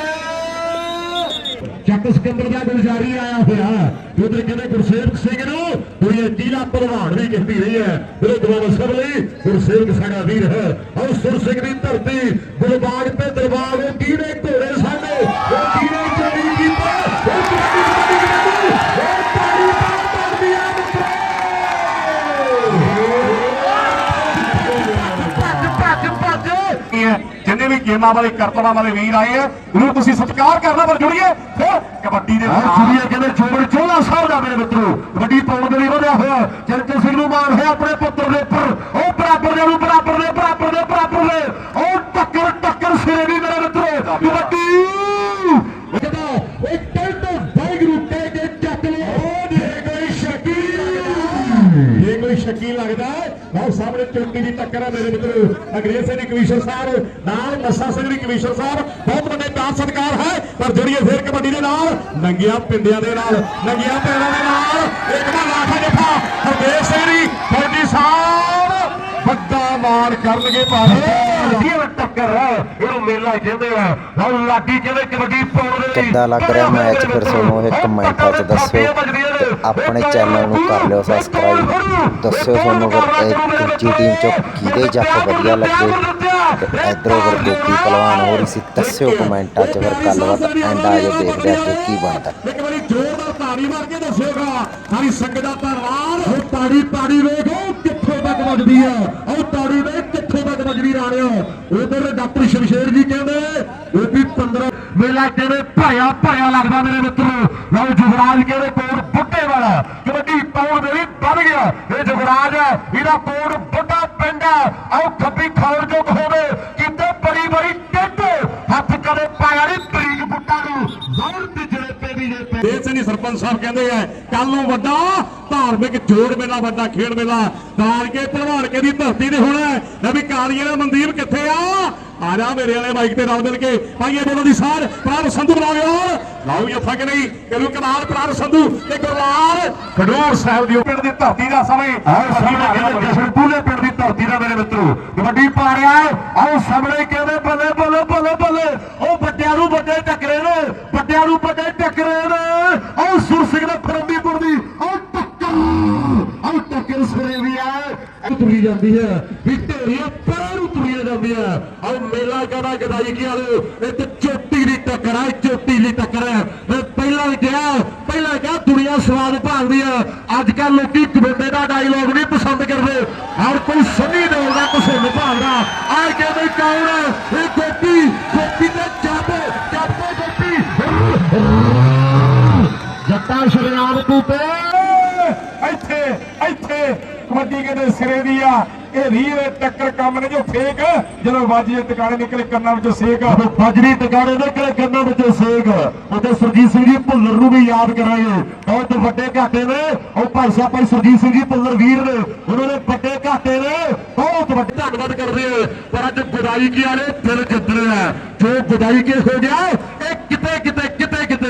ਚੱਕ ਸਿਕੰਦਰ ਦਾ ਗੁਲਜ਼ਾਰੀ ਆਇਆ ਹੋਇਆ। ਉਧਰ ਕਹਿੰਦੇ ਗੁਰਸੇਵਕ ਸਿੰਘ ਨੂੰ ਕੋਈ ਜ਼ਿਲ੍ਹਾ ਪ੍ਰਧਾਨ ਵੀ ਕਹਿੰਦੀ ਰਹੀ ਹੈ। ਮੇਰੇ ਦਵਾਰ ਸਭ ਲਈ ਗੁਰਸੇਵਕ ਸਾਡਾ ਵੀਰ ਹੈ। ਆਓ ਸੁਰ ਸਿੰਘ ਦੀ ਧਰਤੀ ਗੁਰਬਾਗ ਤੇ ਦਰਬਾਰ ਉਹ ਕੀੜੇ ਘੋੜੇ ਸਾਡੇ ਗੇਮਾਂ ਵਾਲੇ ਕਰਤਬਾਂ ਵਾਲੇ ਵੀਰ ਆਏ ਆ। ਉਹਨੂੰ ਤੁਸੀਂ ਸਤਿਕਾਰ ਕਰਨਾ ਪਰ ਜੁੜੀਏ। ਫਿਰ ਕਬੱਡੀ ਦੇ ਆਹ ਚੁਰੀਏ ਕਹਿੰਦੇ ਚੋਰ ਚੋਲਾ ਸਾਹਿਬ ਦਾ ਮੇਰੇ ਮਿੱਤਰੋ ਵੱਡੀ ਪੌੜ ਦੇ ਲਈ ਵਧਿਆ ਹੋਇਆ। ਚਰਚੇ ਸਿੰਘ ਨੂੰ ਮਾਣ ਹੈ ਆਪਣੇ ਪੁੱਤਰ ਦੇ ਉੱਪਰ। ਉਹ ਬਰਾਬਰ ਦੇ ਨੂੰ ਬਰਾਬਰ ਦੇ ਬਰਾਬਰ ਦੇ ਬਰਾਬਰ ਦੇ। ਬਹੁਤ ਦੀ ਟੱਕਰ ਹੈ ਮੇਰੇ ਮਿੱਤਰੋ। ਅੰਗਰੇਜ਼ ਸਿੰਘ ਕਮਿਸ਼ਨਰ ਸਾਹਿਬ, ਨਾਲ ਮੱਸਾ ਸਿੰਘ ਦੀ ਕਮਿਸ਼ਨਰ ਸਾਹਿਬ। ਬਹੁਤ ਵੱਡੇ ਦਾਨ ਸਤਕਾਰ ਹੈ, ਪਰ ਜੁੜੀਏ ਫੇਰ ਕਬੱਡੀ ਦੇ ਨਾਲ ਨੰਗੀਆਂ ਪਿੰਡਿਆਂ ਦੇ ਨਾਲ, ਨੰਗੀਆਂ ਪੈਰਾਂ ਦੇ ਨਾਲ, ਇੱਕ ਦਾ ਲਾਠਾ ਜੱਫਾ, ਹਰਦੇਵ ਸਿੰਘ ਮਾਰ ਕਰਨਗੇ ਇਹ ਟੱਕਰ ਹੈ ਇਹਨੂੰ ਮੇਲਾ ਕਹਿੰਦੇ ਆ। ਲਓ ਲਾਗੀ ਕਹਿੰਦੇ ਕਬੱਡੀ ਪਾਉਣ ਦੇ ਕਿੱਦਾਂ ਲੱਗ ਰਿਹਾ ਮੈਚ ਫਿਰ ਤੁਹਾਨੂੰ ਇਹ ਕਮੈਂਟਾਂ 'ਚ ਦੱਸਿਓ। ਆਪਣੇ ਚੈਨਲ ਨੂੰ ਕਰ ਲਿਓ ਸਬਸਕ੍ਰਾਈਬ ਦੱਸਿਓ ਤੁਹਾਨੂੰ ਫਿਰ ਇਹ ਦੂਜੀ ਟੀਮ 'ਚੋਂ ਕਿਹਦੇ ਜੱਫ ਵਧੀਆ ਲੱਗੇ? ਤੇ ਇਧਰੋਂ ਫਿਰ ਗੋਪੀ ਪਹਿਲਵਾਨ ਹੋ ਰਹੀ ਸੀ ਦੱਸਿਓ ਕਮੈਂਟਾਂ 'ਚ ਫਿਰ ਗੱਲਬਾਤ। ਐਂਡ ਆ ਜੇ ਦੇਖਦੇ ਅੱਗੇ ਕੀ ਬਣਦਾ। ਇੱਕ ਵਾਰੀ ਜ਼ੋਰਦਾਰ ਤਾੜੀ ਮਾਰ ਕੇ ਦੱਸੇਗਾ ਸਾਰੀ ਸੰਗਤ ਦਾ ਧੰਨਵਾਦ ਉਹ ਤਾੜੀ ਤਾੜੀ ਵੇਖੋ ਕਿੱਥੋਂ ਤੱਕ ਵੱਜਦੀ ਆ। ਉਹ ਤੱਕ ਵੱਜਦੀ ਰਾਣਿਓ ਉਧਰ ਡਾਕਟਰ ਸ਼ਮਸ਼ੇਰ ਜੀ ਕਹਿੰਦੇ, ਉਹ ਵੀ 15 ਮੇਲਾ ਕਹਿੰਦੇ ਭਾਇਆ ਭਾਇਆ ਲੱਗਦਾ ਮੇਰੇ ਮਿੱਤਰੋ। ਲਓ ਜੁਗਰਾਜ ਕਹਿੰਦੇ ਕੋਲ ਬੁੱਢੇ ਵਾਲਾ ਕਬੱਡੀ ਪਾਉਣ ਦੇ ਲਈ ਵੱਧ ਗਿਆ। ਇਹ ਜੁਗਰਾਜ ਹੈ। ਇਹਦਾ ਕੋਲ ਬੁੱਢਾ ਪਿੰਡ ਹੈ। ਆਓ ਖੱਬੀ ਖੌਰ ਜੋ ਹੋਵੇ। ਕਿਤੇ ਬੜੀ ਬੜੀ ਟਿੱਟ ਹੱਥ ਕਦੇ ਪਾਇਆ ਨਹੀਂ ਬਰੀਕ ਬੁੱਟਾ ਨੂੰ। ਜ਼ੋਰ ਤੇ ਦੇਵ ਸਿੰਘ ਸਰਪੰਚ ਸਾਹਿਬ ਕਹਿੰਦੇ ਆ ਕੱਲ ਨੂੰ ਵੱਡਾ ਧਾਰਮਿਕ ਜੋੜ ਮੇਲਾ ਵੱਡਾ ਖੇਡ ਮੇਲਾ। ਕਾਲਕੇ ਭਲਵਾਨਕੇ ਦੀ ਧਰਤੀ ਤੇ ਹੋਣਾ ਹੈ। ਲੈ ਵੀ ਕਾਲੀਏ ਦਾ ਮਨਦੀਪ ਕਿੱਥੇ ਆ? ਆ ਜਾ ਮੇਰੇ ਵਾਲੇ ਮਾਈਕ ਤੇ ਨਾਲ ਮਿਲ ਕੇ। ਪਾਈਏ ਬੋਲੋ ਦੀ ਸਾਰ ਪ੍ਰਾਰ ਸੰਧੂ ਬੁਲਾਓ ਲਾਓ ਜੱਫਾ ਕਿ ਨਹੀਂ ਕਰੂ ਕਮਾਲ ਪ੍ਰਾਰ ਸੰਧੂ ਤੇ ਗੁਰਲਾਲ ਖਡੂਰ ਸਾਹਿਬ ਦੀ ਪਿੰਡ ਦੀ ਧਰਤੀ ਦਾ ਸਮੇਂ। ਜਸ਼ਨ ਪੂਲੇ ਪਿੰਡ ਦੀ ਧਰਤੀ ਦਾ ਮੇਰੇ ਮਿੱਤਰੋ। ਕਬੱਡੀ ਪਾ ਰਿਹਾ ਆਓ ਸਾਹਮਣੇ ਕਹਿੰਦੇ ਜਾਂਦੀ ਹੈ। ਵੀ ਢੇਰੀਆਂ ਪੈਰ ਨੂੰ ਤੁਰੀਆਂ ਜਾਂਦੀਆਂ ਆਓ ਮੇਲਾ ਕਹਦਾ ਗਦਾਈ ਕੀ ਵਾਲੋ ਇਹ ਚੋਟੀ ਦੀ ਟੱਕਰ ਹੈ, ਚੋਟੀ ਦੀ ਟੱਕਰ ਹੈ। ਮੈਂ ਪਹਿਲਾਂ ਵੀ ਕਿਹਾ, ਪਹਿਲਾਂ ਕਿਹਾ ਦੁਨੀਆ ਸਵਾਦ ਭਾਲਦੀ ਹੈ। ਅੱਜ ਕੱਲ ਲੋਕੀ ਕਬੱਡੇ ਦਾ ਡਾਇਲੋਗ ਨਹੀਂ ਪਸੰਦ ਕਰਦੇ। ਹਰ ਕੋਈ ਸੰਨੀ ਦੇਵ ਦਾ ਕਿਸੇ ਨੂੰ ਭਾਲਦਾ। ਆ ਕਹਿੰਦੇ ਕੌਣ ਹੈ? ਇਹ ਗੋਪੀ ਗੋਪੀ ਤੇ ਜੱਬ ਜੱਬ ਗੋਪੀ। ਜੱਟਾ ਸ਼ਰਿਆਮ ਤੂੰ ਤੇ ਕਬੱਡੀ ਕਹਿੰਦੇ ਸਿਰੇ ਦੀ ਆ? ਇਹ ਰੀਰ ਟੱਕਰ ਕੰਮ ਨੇ ਜੋ ਫੇਕ, ਜਦੋਂ ਵਾਜੀ ਟਿਕਾਣੇ ਨਿਕਲੇ ਕੰਨਾਂ ਵਿੱਚੋਂ ਸੇਕ। ਉਹ ਟਿਕਾਣੇ ਦੇ ਕੰਨਾਂ ਵਿੱਚੋਂ ਸੇਕ ਉਹਦੇ ਸਰਜੀਤ ਸਿੰਘ ਜੀ ਭੁੱਲਰ ਨੂੰ ਵੀ ਯਾਦ ਕਰਾਂਗੇ। ਬਹੁਤ ਵੱਡੇ ਘਾਟੇ ਨੇ। ਉਹ ਭਾਈ ਸਾਹਿਬ, ਭਾਈ ਸਰਜੀਤ ਸਿੰਘ ਜੀ ਭੁੱਲਰ ਵੀਰ ਨੇ। ਉਹਨਾਂ ਨੇ ਵੱਡੇ ਘਾਟੇ ਨੇ। ਬਹੁਤ ਵੱਡੇ ਧੰਨਵਾਦ ਕਰਦੇ ਆ ਪਰ ਅੱਜ ਗੁਦਾਈ ਕੀ ਵਾਲੇ ਦਿਲ ਜਿੱਤ ਰਿਹਾ ਜੋ ਗੁਦਾਈ ਕੇ ਹੋ ਗਿਆ, ਇਹ ਕਿਤੇ ਕਿਤੇ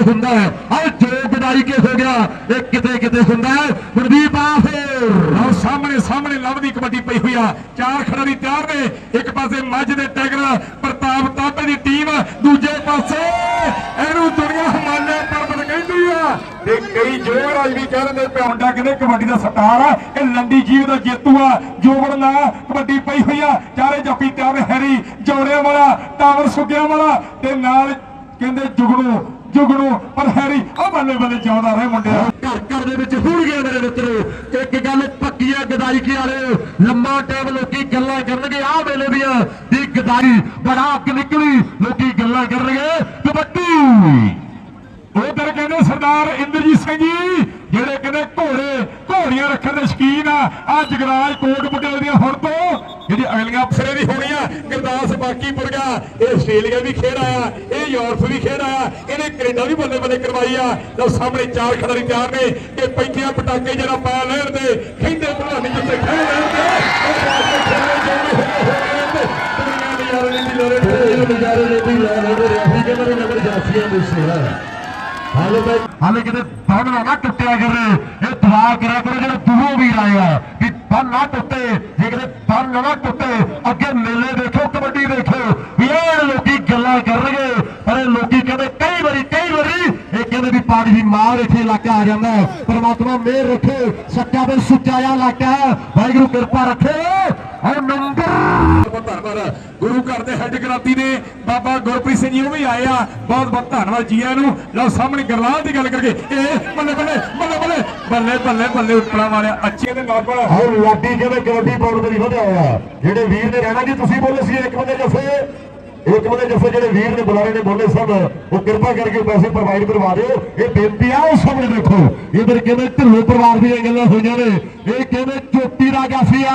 ਕਿਤੇ ਹੁੰਦਾ ਆਹ ਜੋ ਕੇ ਹੋ ਗਿਆ? ਇਹ ਕਿਤੇ ਕਿਤੇ ਹੁੰਦਾ ਹੈ। ਮਨਦੀਪ ਆ ਸਾਹਮਣੇ ਸਾਹਮਣੇ ਲਵ ਦੀ ਕਬੱਡੀ ਪਈ ਹੋਈ ਆ। ਚਾਰ ਖਿਡਾਰੀ ਤਿਆਰ ਨੇ। ਇੱਕ ਪਾਸੇ ਮੱਝ ਦੇ ਟਾਈਗਰ ਪ੍ਰਤਾਪ ਤਾਪੇ ਦੀ ਟੀਮ, ਦੂਜੇ ਪਾਸੇ ਇਹਨੂੰ ਦੁਨੀਆ ਹਿਮਾਲਿਆ ਪਰਬਤ ਕਹਿੰਦੀ ਆ। ਤੇ ਕਈ ਜੋਗਰਾਜ ਵੀ ਕਹਿ ਦਿੰਦੇ ਪਿਆਉਂਡਾ ਕਹਿੰਦੇ ਕਬੱਡੀ ਦਾ ਸਟਾਰ ਆ। ਇਹ ਲੰਡੀ ਜੀਵ ਦਾ ਜੇਤੂ ਆ। ਜੋਗੜ ਨਾ ਕਬੱਡੀ ਪਈ ਹੋਈ ਆ। ਚਾਰੇ ਜੱਫੀ ਤਿਆਰ ਹੈਰੀ ਜੋੜਿਆਂ ਵਾਲਾ, ਟਾਵਰ ਸੁੱਕਿਆਂ ਵਾਲਾ ਤੇ ਨਾਲ ਕਹਿੰਦੇ ਜੁਗੜੂ ਜੁਗਣੂ, ਪਰ ਹੈਰੀ ਆ ਬੱਲੇ ਬੱਲੇ ਜਿਉਂਦਾ ਰਹੇ ਮੁੰਡਿਆ ਘਰ ਘਰ ਦੇ ਵਿੱਚ ਹੋਣਗੇ ਮੇਰੇ ਮਿੱਤਰੋ। ਇੱਕ ਗੱਲ ਪੱਕੀ ਹੈ ਗਦਾਈਕੀ ਵਾਲੇ ਲੰਮਾ ਟਾਈਮ ਲੋਕੀ ਗੱਲਾਂ ਕਰਨਗੇ, ਆਹ ਵੇਲੇ ਦੀਆਂ ਦੀ ਗਦਾਈ ਬੜਾ ਅੱਗ ਨਿਕਲੀ। ਲੋਕੀ ਗੱਲਾਂ ਕਰਨਗੇ, ਕਬੱਡੀ! ਉਧਰ ਕਹਿੰਦੇ ਸਰਦਾਰ ਇੰਦਰਜੀਤ ਸਿੰਘ ਜੀ, ਜਿਹੜੇ ਕਹਿੰਦੇ ਘੋੜੇ, ਘੋੜੀਆਂ ਰੱਖਣ ਦੇ ਸ਼ਕੀਨ ਆ ਆ ਜਗਰਾਜ ਕੋਟ ਪਟੇਲ ਦੀਆਂ ਹੁਣ ਤੋਂ, ਜਿਹੜੀ ਅਗਲੀਆਂ ਅਫਸਰੇ ਦੀ ਹੋਣੀ ਆ ਗੁਰਦਾਸ ਬਾਕੀ ਗਿਆ, ਇਹ ਆਸਟ੍ਰੇਲੀਆ ਵੀ ਖੇਡ ਆਇਆ, ਇਹ ਯੂਰਪ ਵੀ ਖੇਡ ਆਇਆ, ਇਹਨੇ ਕੈਨੇਡਾ ਵੀ ਬੱਲੇ ਬੱਲੇ ਕਰਵਾਈ ਆ। ਲਓ ਸਾਹਮਣੇ ਚਾਰ ਖਿਡਾਰੀ ਤਿਆਰ ਨੇ ਕਿ ਪੈਂਤੀਆਂ ਪਟਾਕੇ ਜਿਹੜਾ ਪਾ ਲੈਣ ਦੇ ਕਹਿੰਦੇ ਭਲਾਨੀ ਜਿੱਤੇ ਖੇਡ ਲੈਣ ਦੇ ਉਹ ਵਾਸਤੇ ਖੇਡੇ ਜੋ ਵੀ ਹੋਏ ਹੋਏ ਦੁਨੀਆ ਦੀ ਯਾਰ ਦੀ ਲੋਰੇ ਇਹ ਨਜ਼ਾਰੇ ਨੇ, ਵੀ ਲੈ ਲੈਦੇ ਰੈਫਰੀ ਕਹਿੰਦੇ ਨਗਰ ਜਾਸੀਆਂ ਦੇ ਸਿਰ ਹਾਲੇ ਤਾਂ ਹਾਲੇ ਕਿਤੇ ਬੰਨ ਨਾ ਟੁੱਟਿਆ ਕਰੇ। ਇਹ ਦੁਆ ਕਰਿਆ ਕਰੋ ਜਿਹੜਾ ਦੂਰੋਂ ਵੀ ਆਏ ਆ ਵੀ ਬੰਨ ਨਾ ਟੁੱਟੇ। ਜੇ ਕਿਤੇ ਬੰਨ ਨਾ ਟੁੱਟੇ, ਅੱਗੇ ਮੇਲੇ ਦੇਖੋ ਕਬੱਡੀ ਦੇਖੋ ਵੀ ਇਹ ਲੋਕੀ ਗੱਲਾਂ ਕਰਨਗੇ, ਪਰ ਇਹ ਲੋਕੀ ਕਹਿੰਦੇ ਕਈ ਵਾਰੀ ਕਈ ਵਾਰੀ ਕਹਿੰਦੇ ਵੀ ਪਾਣੀ ਮਾਰ ਇੱਥੇ ਇਲਾਕਾ ਆ ਜਾਂਦਾ ਹੈ। ਮਿਹਰ ਰੱਖੇ, ਸੱਚਾ ਤੇ ਸੁੱਚਾ ਜਿਹਾ ਇਲਾਕਾ ਵਾਹਿਗੁਰੂ ਕਿਰਪਾ ਰੱਖੇ। ਔਰ ਨੰਬਰ ਬਹੁਤ ਧੰਨਵਾਦ। ਗੁਰੂ ਘਰ ਦੇ ਹੈੱਡ ਕਰਾਤੀ ਨੇ। ਬਾਬਾ ਗੁਰਪ੍ਰੀਤ ਸਿੰਘ ਜੀ, ਉਹ ਵੀ ਆਏ ਆ। ਬਹੁਤ ਬਹੁਤ ਧੰਨਵਾਦ ਜੀ ਆਇਆਂ ਨੂੰ। ਲਓ ਸਾਹਮਣੇ ਗਰਲਾਲ ਦੀ ਗੱਲ ਕਰਕੇ। ਇਹ ਬੱਲੇ ਬੱਲੇ ਬੱਲੇ ਬੱਲੇ ਬੱਲੇ ਬੱਲੇ ਬੱਲੇ ਉੱਪਰਾਂ ਵਾਲਿਆ, ਅੱਛੇ ਦੇ ਨਾਲ ਬੜਾ ਔਰ ਲਾਡੀ ਕਹਿੰਦੇ ਕਬੱਡੀ ਪਾਉਣ ਦੇ ਲਈ ਵਧਿਆ ਹੋਇਆ। ਜਿਹੜੇ ਵੀਰ ਨੇ ਰਹਿਣਾ ਜੀ, ਤੁਸੀਂ ਬੋਲੇ ਸੀ, ਇੱਕ ਬੰਦੇ ਜੱਫੇ ਇੱਕ ਬੰਦੇ ਜੱਫੇ ਜਿਹੜੇ ਵੀਰ ਨੇ ਬੁਲਾਰੇ ਨੇ ਬੋਲੇ ਸਨ ਉਹ ਕਿਰਪਾ ਕਰਕੇ ਪੈਸੇ ਪ੍ਰੋਵਾਈਡ ਕਰਵਾ ਦਿਓ। ਇਹ ਬੇਨਤੀ ਆ, ਉਹ ਸਾਹਮਣੇ ਦੇਖੋ। ਇਧਰ ਕਹਿੰਦੇ ਢਿੱਲੋਂ ਪਰਿਵਾਰ ਦੀਆਂ ਗੱਲਾਂ ਹੋਈਆਂ ਨੇ। ਇਹ ਕਹਿੰਦੇ ਚੋਟੀ ਦਾ ਜਾਫੀ ਆ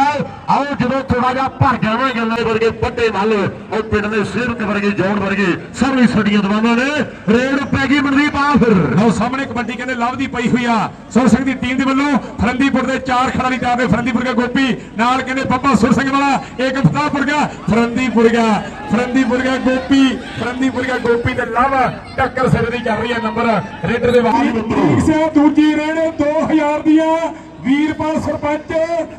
ਆਓ ਜਦੋਂ ਥੋੜਾ ਜਿਹਾ ਭਰ ਜਾਵਾਂ ਗੱਲਾਂ ਵਰਗੇ ਵੱਡੇ ਮੱਲ ਉਹ ਪਿੰਡ ਦੇ ਸਿਰਕ ਵਰਗੇ ਜੌਣ ਵਰਗੇ ਸਭ ਹੀ ਸਾਡੀਆਂ ਦਵਾਵਾਂ ਨੇ। ਰੇਡ ਪੈ ਗਈ ਮਨਦੀਪ ਆ ਫਿਰ ਲਓ ਸਾਹਮਣੇ ਕਬੱਡੀ ਕਹਿੰਦੇ ਲਵ ਦੀ ਪਈ ਹੋਈ ਆ। ਸੁਰ ਸਿੰਘ ਦੀ ਟੀਮ ਦੇ ਵੱਲੋਂ ਫਰੰਦੀਪੁਰ ਦੇ ਚਾਰ ਖਿਡਾਰੀ ਤਿਆਰ ਨੇ ਫਰੰਦੀਪੁਰ ਦਾ ਗੋਪੀ ਨਾਲ ਕਹਿੰਦੇ ਬੱਬਾ ਸੁਰ ਸਿੰਘ ਵਾਲਾ ਇੱਕ ਫਤਾਹਪੁਰ ਗਿਆ ਫਰੰਦੀਪੁਰ ਗਿਆ। ਫਰੰਦੀਪੁਰ ਗਿਆ ਗੋਪੀ ਫਰੰਦੀਪੁਰ ਗਿਆ ਗੋਪੀ ਤੇ ਲਵ। ਟੱਕਰ ਸਿਰ ਦੀ ਚੱਲ ਰਹੀ ਹੈ ਨੰਬਰ। ਰੇਡਰ ਦੇ ਬਾਅਦ ਠੀਕ ਸੇ ਦੂਜੀ ਰੇਡ 2000 ਦੀਆਂ। ਵੀਰਪਾਲ ਸਰਪੰਚ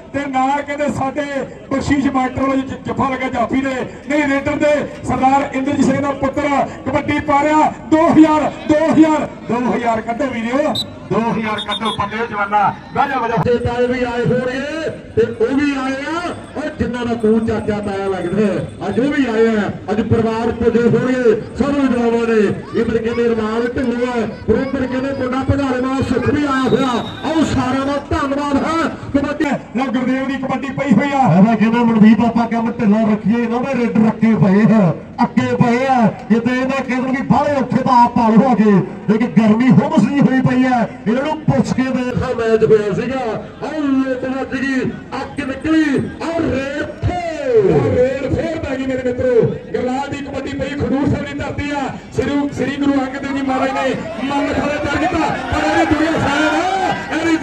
ਤੇ ਨਾਲ ਕਹਿੰਦੇ ਸਾਡੇ ਬਖਸ਼ੀਸ਼ ਮਾਸਟਰ ਵਾਲੇ ਜੱਫਾ ਲੱਗਾ ਜਾਫੀ ਦੇ ਨਹੀਂ ਰੇਡਰ ਦੇ ਸਰਦਾਰ ਇੰਦਰਜੀਤ ਸਿੰਘ ਦਾ ਪੁੱਤਰ ਕਬੱਡੀ ਪਾ ਰਿਹਾ 2000 2000 2000 ਕੱਢੋ ਵੀਡੀਓ 2000 ਕੱਢੋ ਪੱਲੇ ਜਵਾਨਾ ਗਾਜਾ ਵਜਾ ਤੇ ਤਾਏ ਵੀ ਆਏ ਹੋਣਗੇ ਤੇ ਉਹ ਵੀ ਆਏ ਆ ਉਹ ਜਿਨ੍ਹਾਂ ਦਾ ਤੂੰ ਚਾਚਾ ਤਾਇਆ ਲੱਗਦਾ ਅੱਜ ਉਹ ਵੀ ਆਏ ਆ ਅੱਜ ਪਰਿਵਾਰ ਪੁੱਜੇ ਹੋਣਗੇ ਸਭ ਨੂੰ ਜਵਾਬਾਂ ਨੇ ਇਧਰ ਕਹਿੰਦੇ ਰਮਾਨ ਢਿੱਲੋਂ ਹੈ ਉਧਰ ਕਹਿੰਦੇ ਮੁੰਡਾ ਭਗਾਲੇ ਨਾਲ ਸੁੱਖ ਵੀ ਆਇਆ ਹੋਇਆ ਆਓ ਸਾਰਿਆਂ ਦਾ ਧੰਨਵਾਦ ਹੈ ਕਬੱਡੀ ਲਓ ਗੁਰਦੇਵ ਦੀ ਕਬੱਡੀ ਪਈ ਹੋਈ ਆ। ਐਵੇਂ ਕਹਿੰਦੇ ਮਨਦੀਪ ਆਪਾਂ ਕੰਮ ਢਿੱਲੋਂ ਰੱਖੀਏ ਇਹਨਾਂ ਦੇ ਰੇਡ ਰੱਖੇ ਪਏ ਆ ਅੱਕੇ ਪਏ ਆ। ਜਿੱਤੇ ਇਹਨਾਂ ਕਹਿੰਦੇ ਵੀ ਬਾਹਲੇ ਉੱਥੇ ਤਾਂ ਆਪ ਭਾਲ ਹੋ ਗਏ ਲੇਕਿਨ ਗਰਮੀ ਹੁਮਸ ਨਹੀਂ ਹੋਈ ਪਈ ਹੈ ਇਹਨਾਂ ਨੂੰ ਪੁੱਛ ਕੇ ਦੇਖਾ ਮੈਚ ਹੋਇਆ ਸੀਗਾ ਆਹ ਲੋਕ ਵੱਜ ਗਈ ਅੱਗ ਨਿਕਲੀ ਰੇਡ ਰੇਡ ਫੇਰ ਪੈ ਗਈ ਮੇਰੇ ਮਿੱਤਰੋ। ਗਰਲਾਲ ਦੀ ਕਬੱਡੀ ਪਈ ਖਡੂਰ ਸਾਹਿਬ ਦੀ ਧਰਤੀ ਆ। ਸ੍ਰੀ ਸ੍ਰੀ ਗੁਰੂ ਅੰਗਦ ਦੇਵ ਜੀ ਮਹਾਰਾਜ ਨੇ ਮਨ ਖੜੇ ਕਰ ਦਿੱਤਾ ਪਰ ਇਹਦੀ ਦੁਨੀਆ ਆ ਇਹਦੀ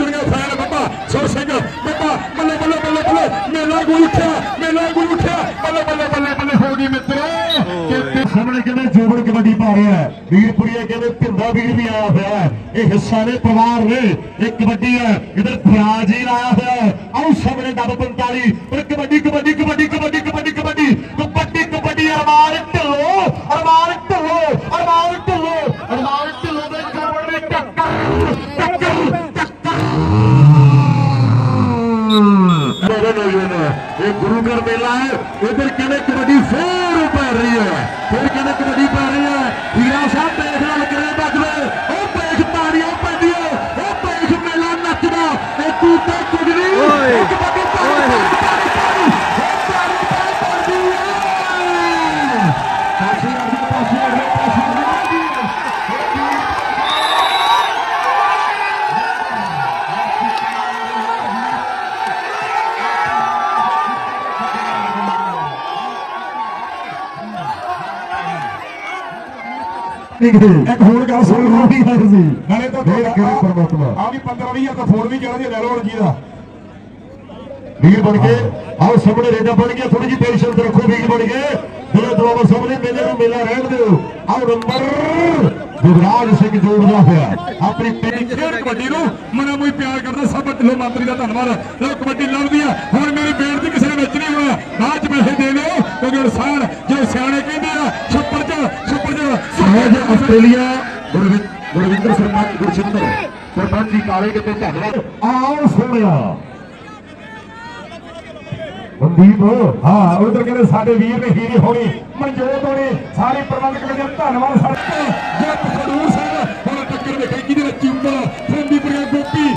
ਸੁਰ ਸਿੰਘ ਬੱਬਾ ਬੱਲੇ ਬੱਲੇ ਬੱਲੇ ਬੱਲੇ ਮੇਲਾ ਗੁਰੂ ਉੱਠਿਆ ਮੇਲਾ ਗੁਰੂ ਉੱਠਿਆ। ਬੱਲੇ ਬੱਲੇ ਬੱਲੇ ਬੱਲੇ ਹੋ ਗਈ ਮਿੱਤਰੋ। ਸਾਹਮਣੇ ਕਹਿੰਦੇ ਜੋਬਨ ਕਬੱਡੀ ਪਾ ਰਿਹਾ ਹੈ। ਵੀਰਪੁਰੀਆ ਕਹਿੰਦੇ ਭਿੰਦਾ ਵੀਰ ਵੀ ਆਇਆ ਹੋਇਆ ਹੈ। ਇਹ ਹਿੱਸਾ ਨੇ ਪਰਿਵਾਰ ਨੇ ਇਹ ਕਬੱਡੀ ਹੈ। ਇਧਰ ਬ੍ਰਾਜ਼ੀਲ ਆਇਆ ਹੋਇਆ ਹੈ। ਆਓ ਸਾਹਮਣੇ ਡੱਬ 45 ਪਰ ਕਬੱਡੀ ਕਬੱਡੀ ਇੱਕ ਹੋਰ ਗੱਲ ਸੁਣ ਲਓ ਵੀ ਹੈ ਸੀ ਨਾਲੇ ਤਾਂ ਮੇਰ ਕਰੇ ਪਰਮਾਤਮਾ ਆ ਵੀ 15 20 ਤਾਂ ਫੋਨ ਵੀ ਕਹਿਣਾ ਜੀ ਲੈ ਲਓ ਜੀ ਦਾ। ਵੀਰ ਬਣ ਕੇ ਆਓ ਸਾਹਮਣੇ ਰੇਡਾ ਬਣ ਗਿਆ ਥੋੜੀ ਜਿਹੀ ਪੇਸ਼ੈਂਸ ਰੱਖੋ ਵੀਰ ਬਣ ਕੇ। ਜਿਹੜੇ ਦੁਆਵਾ ਸਾਹਮਣੇ ਮੇਲੇ ਨੂੰ ਮੇਲਾ ਰਹਿਣ ਦਿਓ। ਆਓ ਨੰਬਰ ਯੁਵਰਾਜ ਸਿੰਘ ਜੋੜਦਾ ਹੋਇਆ। ਆਪਣੀ ਟੀਮ ਖੇਡ ਕਬੱਡੀ ਨੂੰ ਮਨਾ ਮੋਈ ਪਿਆਰ ਕਰਦਾ ਸਭ ਢਿੱਲੋਂ ਮੰਤਰੀ ਦਾ ਧੰਨਵਾਦ। ਲੋ ਕਬੱਡੀ ਲੜਦੀ ਆ ਹੁਣ ਮੇਰੀ ਬੇਨਤੀ ਕਿਸੇ ਨੇ ਵਿੱਚ ਨਹੀਂ ਹੋਣਾ ਬਾਅਦ ਪੈਸੇ ਦੇ ਦਿਓ ਕਿਉਂਕਿ ਇਨਸਾਨ ਜੇ ਸਿਆਣੇ ਕਹਿੰਦੇ ਆ ਛੱਪੜ ਚ ਛੱਪੜ ਚ ਸਹਿਜ ਆਸਟ੍ਰੇਲੀਆ ਗੁਰਵਿੰਦਰ ਸਰਪੰਚ ਗੁਰਸ਼ਿੰਦਰ ਸਰਪੰਚ ਜੀ ਕਾਲੇ ਕਿਤੇ ਧੰਨਵਾਦ। ਆਓ ਸੋਹਣਿਆ। ਮਨਦੀਪ ਹਾਂ ਉਧਰ ਕਹਿੰਦੇ ਸਾਡੇ ਵੀਰ ਨੇ ਹੀਰੇ ਹੋਣੀ ਮਨਜੋਤ ਹੋਣੀ ਸਾਰੇ ਪ੍ਰਬੰਧਕ ਕਮੇਟੀ ਦਾ ਧੰਨਵਾਦ ਸਾਡੇ ਜੱਟ ਖਡੂਰ ਸਾਹਿਬ ਹੁਣ ਟੱਕਰ ਵੇਖੀ ਕਿਹਦੇ ਨਾਲ ਚਿੰਬਲ ਫੰਦੀਪੁਰੀਆ ਗੋਪੀ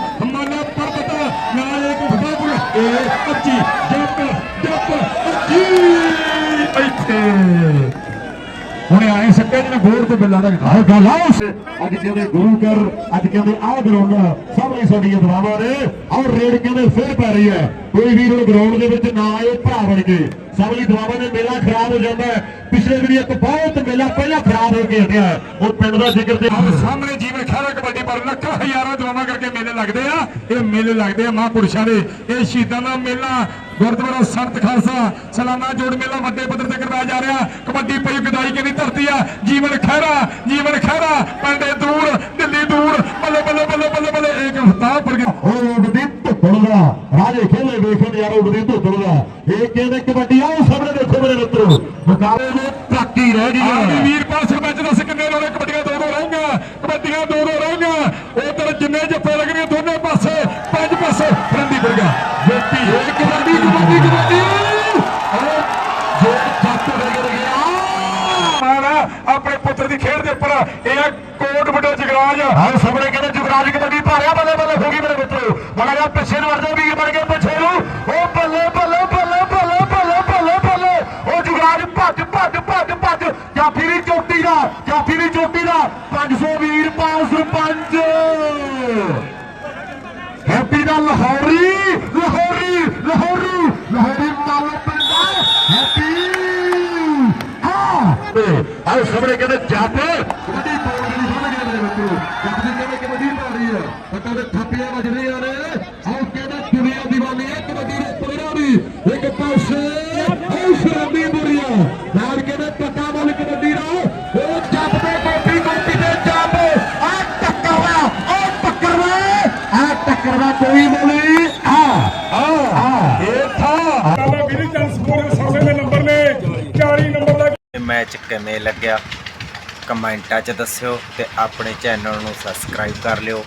ਇਹ 25 ਜੱਟ ਜੱਟ 25 ਇੱਥੇ। ਹੁਣੇ ਆਏ ਸੱਕੇ ਜਿਹਨੇ ਗੋੜ ਤੇ ਬਿੱਲਾ ਦਾ ਆਹ ਗੱਲ ਆਓ। ਅੱਜ ਕਹਿੰਦੇ ਗੁਰੂ ਘਰ, ਅੱਜ ਕਹਿੰਦੇ ਆਹ ਗਰਾਊਂਡ ਸਾਹਮਣੇ ਸਾਡੀਆਂ ਦਵਾਵਾਂ ਨੇ। ਔਰ ਰੇਡ ਕਹਿੰਦੇ ਫਿਰ ਪੈ ਰਹੀ ਹੈ। ਕੋਈ ਵੀਰ ਹੁਣ ਗਰਾਊਂਡ ਦੇ ਵਿੱਚ ਨਾ ਆਏ, ਭਰਾ ਬਣ ਕੇ। ਸਾਹਮਣੇ ਦਵਾਵਾਂ ਨੇ ਮੇਲਾ ਖਰਾਬ ਹੋ ਜਾਂਦਾ ਹੈ। ਪਿਛਲੇ ਦਿਨੀ ਇੱਕ ਬਹੁਤ ਮੇਲਾ ਪਹਿਲਾਂ ਖਰਾਬ ਹੋ ਕੇ ਹਟਿਆ ਹੈ। ਉਹ ਪਿੰਡ ਦਾ ਜ਼ਿਕਰ ਤੇ ਸਾਹਮਣੇ ਜੀਵਨ ਖਹਿਰਾ ਕਬੱਡੀ ਪਰ ਲੱਖਾਂ ਹਜ਼ਾਰਾਂ ਜਵਾਨਾਂ ਕਰਕੇ ਮੇਲੇ ਲੱਗਦੇ ਆ। ਇਹ ਮੇਲੇ ਲੱਗਦੇ ਆ ਮਹਾਂਪੁਰਸ਼ਾਂ ਦੇ। ਇਹ ਸ਼ਹੀਦਾਂ ਦਾ ਮੇਲਾ ਗੁਰਦੁਆਰਾ ਸੰਤ ਖਾਲਸਾ ਸਾਲਾਨਾ ਜੋੜ ਮੇਲਾ ਵੱਡੇ ਪੱਧਰ ਤੇ ਕਰਵਾਇਆ ਜਾ ਰਿਹਾ। ਕਬੱਡੀ ਪਈ ਗਦਾਈ ਕਿਹਦੀ ਧਰਤੀ ਆ? ਜੀਵਨ ਖਹਿਰਾ ਜੀਵਨ ਖਹਿਰਾ। ਪਿੰਡੇ ਦੂਰ ਦਿੱਲੀ ਦੂਰ ਬੱਲੇ ਬੱਲੇ ਬੱਲੇ ਬੱਲੇ ਬੱਲੇ। ਇੱਕ ਹਫਤਾ ਪਰ ਗਿਆ। ਉਹ ਉੱਡਦੀ ਧੁੱਪੜ ਦਾ ਰਾਜੇ ਖੇਲੇ ਵੇਖਣ ਯਾਰ ਉੱਡਦੀ ਧੁੱਪੜ ਦਾ ਇਹ ਕਹਿੰਦੇ ਕਬੱਡੀ ਆਓ ਸਾਹਮਣੇ ਦੇਖੋ ਮੇਰੇ ਮਿੱਤਰੋ। ਮੁਕਾਬਲੇ ਦੇ ਬਾਕੀ ਰਹਿ ਗਈ ਹੈ। ਵੀਰਪਾਲ ਸਰਪੰਚ ਦੱਸ ਕਿੰਨੇ ਲੋੜੇ ਕਬੱਡੀਆਂ ਦੋ ਦੋ ਰਹੀਆਂ ਕਬੱਡੀਆਂ ਦੋ ਦੋ ਰਹੀਆਂ ਉਧਰ ਜਿੰਨੇ ਜੱਫੇ ਲੱਗਣੇ ਦੋਨੇ ਪਾਸੇ ਪੰਜ ਪਾਸੇ। ਫਰੰਦੀ ਪੁਰ ਗਿਆ ਗੋਪੀ ਇਹ ਕਬੱਡੀ ਕਬੱਡੀ ਕਬੱਡੀ ਜੋ ਜੱਟ ਗਿਆ ਆਪਣੇ ਪੁੱਤਰ ਦੀ ਖੇਡ ਦੇ ਉੱਪਰ। ਇਹ ਕੋਟ ਵੱਡਾ ਜਗਰਾਜ। ਹਾਂ ਸਾਹਮਣੇ ਕਹਿੰਦੇ ਜੁਗਰਾਜ ਕਬੱਡੀ ਭਾਰਿਆ ਬੱਲੇ ਬੱਲੇ ਹੋ ਗਈ ਮੇਰੇ ਮਿੱਤਰੋ। ਬੜਾ ਜਿਹਾ ਪਿੱਛੇ ਨੂੰ ਵਰਦੇ ਵੀਰ ਬਣ ਗਏ ਪਿੱਛੇ ਨੂੰ। ਉਹ ਬੱਲੇ ਬੱਲੇ ਬੱਲੇ ਬੱਲੇ ਬੱਲੇ ਬੱਲੇ ਬੱਲੇ। ਉਹ ਜੁਗਰਾਜ ਭੱਜ ਭੱਜ ਭੱਜ ਭੱਜ। ਜਾਫੀ ਦੀ ਚੋਟੀ ਦਾ, ਜਾਫੀ ਦੀ ਚੋਟੀ ਦਾ। 500 ਵੀਰ ਪਾਸ ਸਰਪੰਚ। ਹੈਪੀ ਦਾ ਲਾਹੌਰੀ ਲਾਹੌਰੀ ਲਾਹੌਰੀ ਲਾਹੌਰੀ ਮਾਲੋ ਪਿੰਡਾ ਹੈਪੀ। ਹਾਂ। ਆਹ ਸਾਹਮਣੇ ਕਹਿੰਦੇ ਜੱਟ ਕਿਵੇਂ ਲੱਗਿਆ? ਕਮੈਂਟਾਂ 'ਚ ਦੱਸਿਓ ਤੇ ਆਪਣੇ ਚੈਨਲ ਨੂੰ ਸਬਸਕ੍ਰਾਈਬ ਕਰ ਲਿਓ।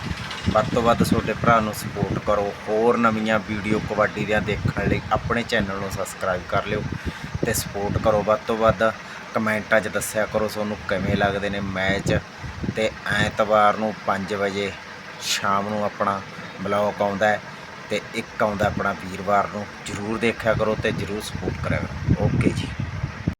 ਵੱਧ ਤੋਂ ਵੱਧ ਤੁਹਾਡੇ ਭਰਾ ਨੂੰ ਸਪੋਰਟ ਕਰੋ। ਹੋਰ ਨਵੀਆਂ ਵੀਡੀਓ ਕਬੱਡੀ ਦੀਆਂ ਦੇਖਣ ਲਈ ਆਪਣੇ ਚੈਨਲ ਨੂੰ ਸਬਸਕ੍ਰਾਈਬ ਕਰ ਲਿਓ ਤੇ ਸਪੋਰਟ ਕਰੋ। ਵੱਧ ਤੋਂ ਵੱਧ ਕਮੈਂਟਾਂ 'ਚ ਦੱਸਿਆ ਕਰੋ ਤੁਹਾਨੂੰ ਕਿਵੇਂ ਲੱਗਦੇ ਨੇ ਮੈਚ। ਤੇ ਐਤਵਾਰ ਨੂੰ 5 ਵਜੇ ਸ਼ਾਮ ਨੂੰ ਆਪਣਾ ਬਲੌਗ ਆਉਂਦਾ ਹੈ ਤੇ ਇੱਕ ਆਉਂਦਾ ਆਪਣਾ ਵੀਰਵਾਰ ਨੂੰ। ਜਰੂਰ ਦੇਖਿਆ ਕਰੋ ਤੇ ਜਰੂਰ ਸਪੋਰਟ ਕਰਿਆ ਕਰੋ। ਓਕੇ ਜੀ।